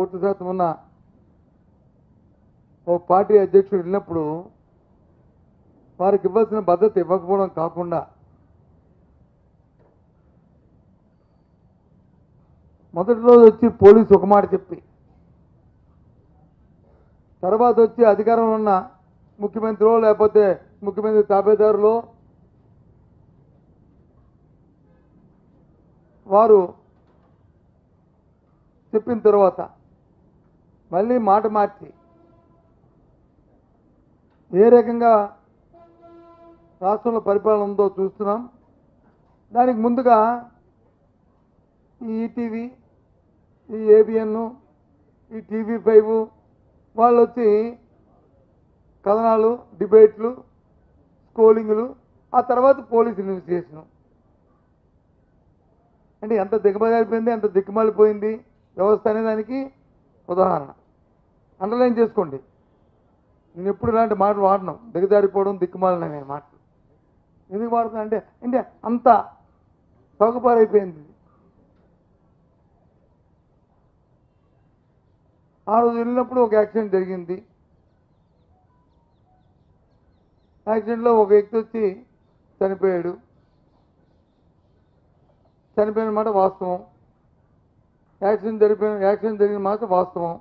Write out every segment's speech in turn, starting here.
పూర్తి శాతం ఉన్న ఓ పార్టీ అధ్యక్షుడు వెళ్ళినప్పుడు వారికి ఇవ్వాల్సిన భద్రత ఇవ్వకపోవడం కాకుండా మొదటి రోజు వచ్చి పోలీసు ఒక మాట చెప్పి తర్వాత వచ్చి అధికారంలో ఉన్న ముఖ్యమంత్రిలో లేకపోతే ముఖ్యమంత్రి తాబేదారులో వారు చెప్పిన తర్వాత మళ్ళీ మాట మార్చి. ఏ రకంగా రాష్ట్రంలో పరిపాలన ఉందో చూస్తున్నాం. దానికి ముందుగా ఈ ఈటీవీ ఈ ఏబిఎన్ ఈ టీవీ ఫైవ్ వాళ్ళు వచ్చి కథనాలు డిబేట్లు స్కోలింగ్లు ఆ తర్వాత పోలీస్ ఇన్వెస్టిగేషన్ అంటే ఎంత దిగమలిపోయింది ఎంత దిక్కుమాలిపోయింది వ్యవస్థ అనే దానికి ఉదాహరణ. అండర్లైన్ చేసుకోండి. నేను ఎప్పుడు ఇలాంటి మాటలు వాడను. దిగజారిపోవడం దిక్కుమాలని అనే మాటలు. ఎందుకు వాడుతున్నా అంటే అంటే అంత సౌకపారైపోయింది. ఆ రోజు వెళ్ళినప్పుడు ఒక యాక్సిడెంట్ జరిగింది. యాక్సిడెంట్లో ఒక వ్యక్తి వచ్చి చనిపోయాడు. చనిపోయిన మాట వాస్తవం. యాక్సిడెంట్ జరిగిపోయిన యాక్సిడెంట్ జరిగిన మాట వాస్తవం.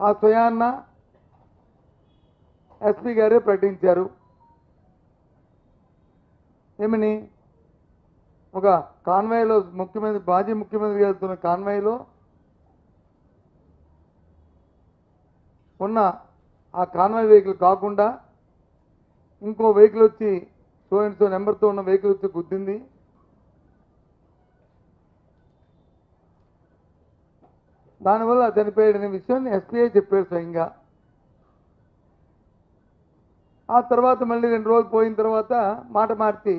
ఆ స్వయాన్న ఎస్పీ గారే ప్రకటించారు. ఏమని? ఒక కాన్వాయ్లో ముఖ్యమంత్రి మాజీ ముఖ్యమంత్రి గారితో కాన్వాయ్లో ఉన్న ఆ కాన్వాయ్ వెహికల్ కాకుండా ఇంకో వెహికల్ వచ్చి సో అండ్ సో నెంబర్తో ఉన్న వెహికల్ వచ్చి గుద్దింది. దానివల్ల చనిపోయాడనే విషయాన్ని ఎస్పీఐ చెప్పారు స్వయంగా. ఆ తర్వాత మళ్ళీ రెండు రోజులు పోయిన తర్వాత మాట మార్చి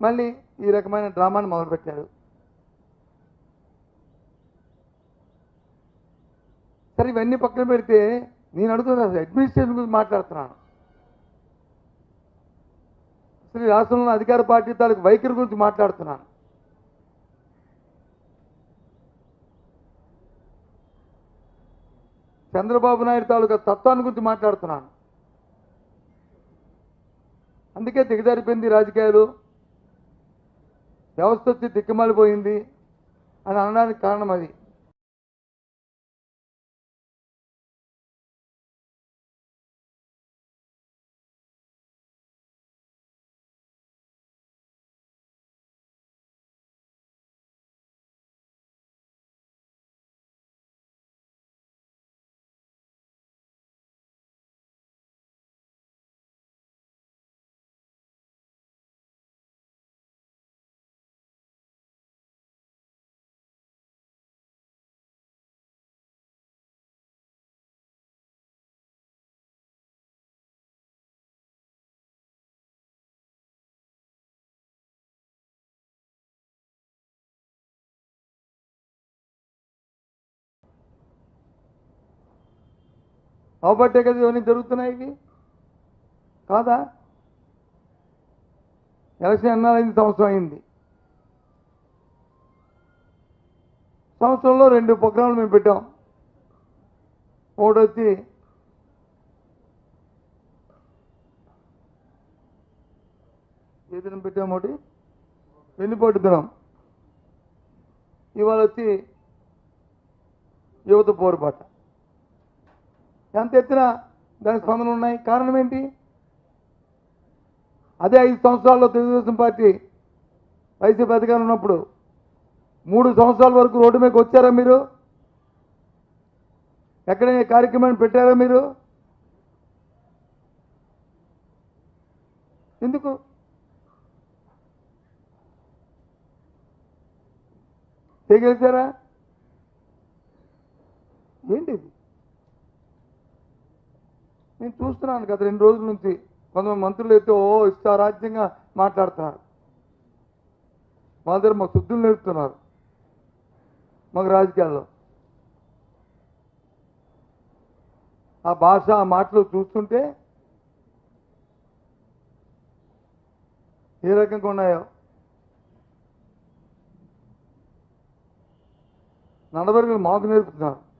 మళ్ళీ ఈ రకమైన డ్రామాను మొదలుపెట్టారు సరే ఇవన్నీ పక్కన పెడితే నేను అడుగుతున్నా అడ్మినిస్ట్రేషన్ గురించి మాట్లాడుతున్నాను. అసలు రాష్ట్రంలో అధికార పార్టీ తాలూకు వైఖరి గురించి మాట్లాడుతున్నాను. చంద్రబాబు నాయుడు తాలూకా తత్వాన్ని గురించి మాట్లాడుతున్నాను. అందుకే దిగజారిపోయింది రాజకీయాలు. వ్యవస్థ వచ్చి దిక్కుమాలిపోయింది అని అనడానికి కారణం అది. అవబట్టే కదా ఇవన్నీ జరుగుతున్నాయి ఇవి? కాదా? ఎలక్షన్ ఎన్నాలైంది సంవత్సరం అయింది. సంవత్సరంలో రెండు ప్రోగ్రాంలు మేము పెట్టాం. ఒకటి వచ్చి ఏ దినం పెట్టాము ఒకటి? వెన్నుపోటు దినం. ఇవాళ వచ్చి యువత పోరుబాట ఎంత ఎత్తున దానికి స్పందనలు ఉన్నాయి. కారణం ఏంటి? అదే ఐదు సంవత్సరాల్లో తెలుగుదేశం పార్టీ వైసీపీ అధికారం ఉన్నప్పుడు మూడు సంవత్సరాల వరకు రోడ్డు మీదకి వచ్చారా మీరు? ఎక్కడైనా కార్యక్రమాన్ని పెట్టారా మీరు? ఎందుకు? చేయగలిగారా ఏంటి ఇది నేను చూస్తున్నాను గత రెండు రోజుల నుంచి కొంతమంది మంత్రులు అయితే ఓ ఇష్టారాజ్యంగా మాట్లాడుతున్నారు. మా దగ్గర మా శుద్ధులు నేర్పుతున్నారు. మాకు రాజకీయాల్లో. ఆ భాష ఆ మాటలు చూస్తుంటే ఏ రకంగా ఉన్నాయో. నడవడికలు మాకు నేర్పుతున్నారు.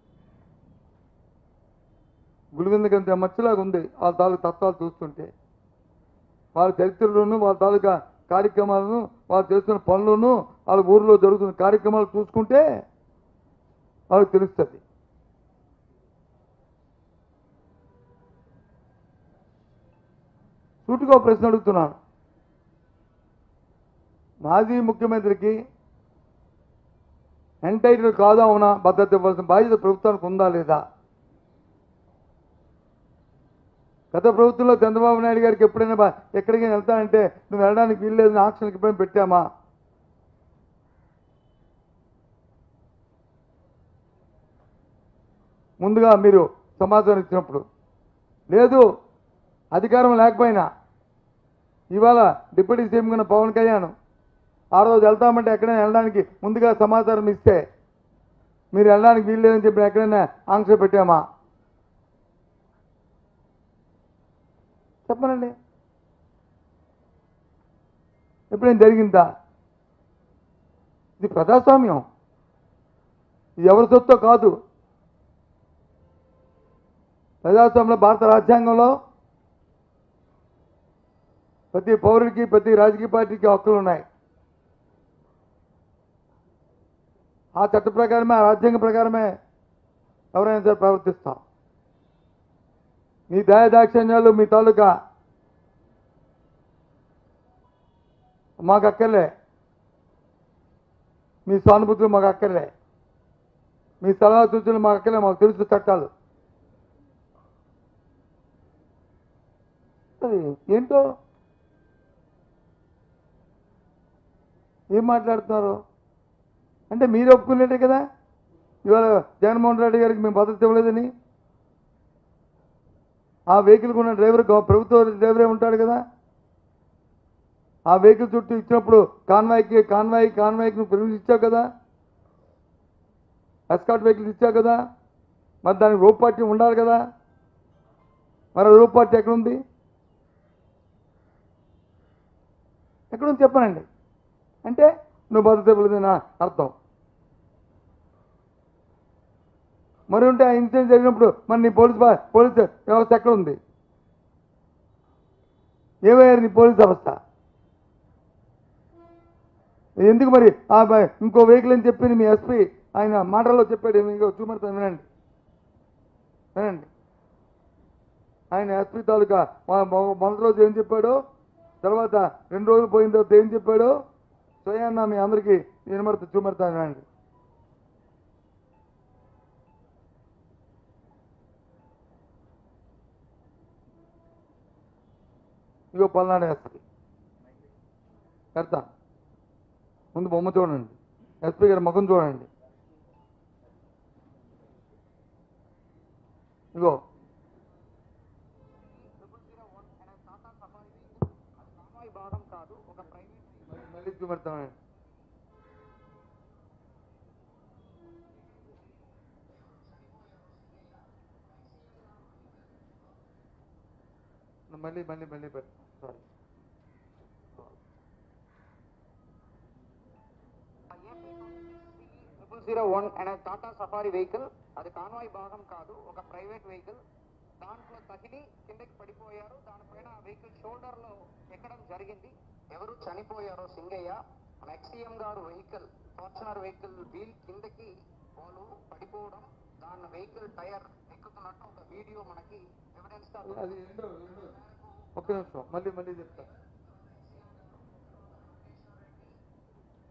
గుడివిందకంత మచ్చలాగా ఉంది వాళ్ళ తాలూకు తత్వాలు చూస్తుంటే. వాళ్ళ చరిత్రలోను వాళ్ళ తాలూకా కార్యక్రమాలను వాళ్ళు చేస్తున్న పనులను వాళ్ళ ఊరిలో జరుగుతున్న కార్యక్రమాలు చూసుకుంటే వాళ్ళకి తెలుస్తుంది. సూటిగా ప్రశ్న అడుగుతున్నాను. మాజీ ముఖ్యమంత్రికి ఎంటైటిల్ కాదా అవునా? భద్రత ఇవ్వాల్సిన బాధ్యత ప్రభుత్వానికి ఉందా లేదా? గత ప్రభుత్వంలో చంద్రబాబు నాయుడు గారికి ఎప్పుడైనా బా- ఎక్కడికైనా వెళ్తానంటే నువ్వు వెళ్ళడానికి వీల్లేదని ఆక్షన్కి ఎప్పుడైనా పెట్టామా? ముందుగా మీరు సమాచారం ఇచ్చినప్పుడు. లేదు అధికారం లేకపోయినా. ఇవాళ డిప్యూటీ సీఎం కింద పవన్ కళ్యాణ్ ఆ రోజు వెళ్తామంటే ఎక్కడైనా వెళ్ళడానికి ముందుగా సమాచారం ఇస్తే మీరు వెళ్ళడానికి వీల్లేదని చెప్పి ఎక్కడైనా ఆంక్ష పెట్టామా? చెప్పనండి ఎప్పుడైనా జరిగిందా? ఇది ప్రజాస్వామ్యం. ఇది ఎవరి సొత్తో కాదు. ప్రజాస్వామ్యంలో భారత రాజ్యాంగంలో ప్రతి పౌరుడికి ప్రతి రాజకీయ పార్టీకి హక్కులు ఉన్నాయి. ఆ చట్ట ప్రకారమే ఆ రాజ్యాంగ ప్రకారమే ఎవరైనా సరే ప్రవర్తిస్తాం. మీ దయ దాక్షిణ్యాలు మీ తాలూకా మాకు అక్కర్లే మీ సానుభూతులు మాకు అక్కర్లే మీ సలహా సూచనలు మాకు అక్కర్లే మాకు తెలుసు చట్టాలు. ఏంటో? ఏం మాట్లాడుతున్నారు? అంటే మీరు ఒప్పుకునేటే కదా? ఇవాళ జగన్మోహన్ రెడ్డి గారికి మేము భద్రత ఇవ్వలేదని? ఆ వెహికల్ ఉన్న డ్రైవర్ ప్రభుత్వ డ్రైవరే ఉంటాడు కదా? ఆ వెహికల్ చుట్టూ ఇచ్చినప్పుడు కాన్వాయ్కి కాన్వాయ్ కాన్వాయ్కి నువ్వు పెర్మిషన్ ఇచ్చావు కదా? ఎస్కాట్ వెహికల్స్ ఇచ్చావు కదా? మరి దానికి రూపార్టీ పార్టీ ఉండాలి కదా? మరి రూపార్టీ పార్టీ ఎక్కడుంది? ఎక్కడుంది చెప్పనండి. అంటే నువ్వు భద్రత నా అర్థం. మరి ఉంటే ఆ ఇన్సిడెంట్ జరిగినప్పుడు మరి నీ పోలీస్ బా- పోలీస్ వ్యవస్థ ఎక్కడ ఉంది? ఏమయ్యారు నీ పోలీస్ వ్యవస్థ? ఎందుకు మరి ఆ ఇంకో వెహికల్ అని చెప్పి మీ ఎస్పీ ఆయన మాటల్లో చెప్పాడు మీకు చూపెడతాను వినండి. వినండి. ఆయన ఎస్పీ తాలూకా మొదటి రోజు ఏం చెప్పాడో తర్వాత రెండు రోజులు పోయిన తర్వాత ఏం చెప్పాడో స్వయాన్న మీ అందరికీ వినబడతా చూపెడతాను వినండి. ఇగో పల్నాడు ఎస్పీ. పెడతా. ముందు బొమ్మ చూడండి. ఎస్పీ గారి ముఖం చూడండి. ఇగో కాదు మళ్ళీ చూపెడతామండి మళ్ళీ మళ్ళీ మళ్ళీ పెడతాం. సారీ ట్రిపుల్ జీరో వన్ అనే టాటా సఫారీ వెహికల్ అది కాన్వాయ్ భాగం కాదు ఒక ప్రైవేట్ వెహికల్ దాంట్లో తగిలి కిందకి పడిపోయారు. దానిపైన వెహికల్ షోల్డర్లో ఎక్కడం జరిగింది. ఎవరు చనిపోయారో సింగయ్య ఎక్సీఎం గారు వెహికల్ ఫార్చునర్ వెహికల్ వీల్ కిందకి వాళ్ళు పడిపోవడం దాని వెహికల్ టైర్ ఎక్కుతున్నట్టు ఒక వీడియో మనకి ఎవిడెన్స్గా ఒక్క నిమిషం మళ్ళీ మళ్ళీ చెప్తాను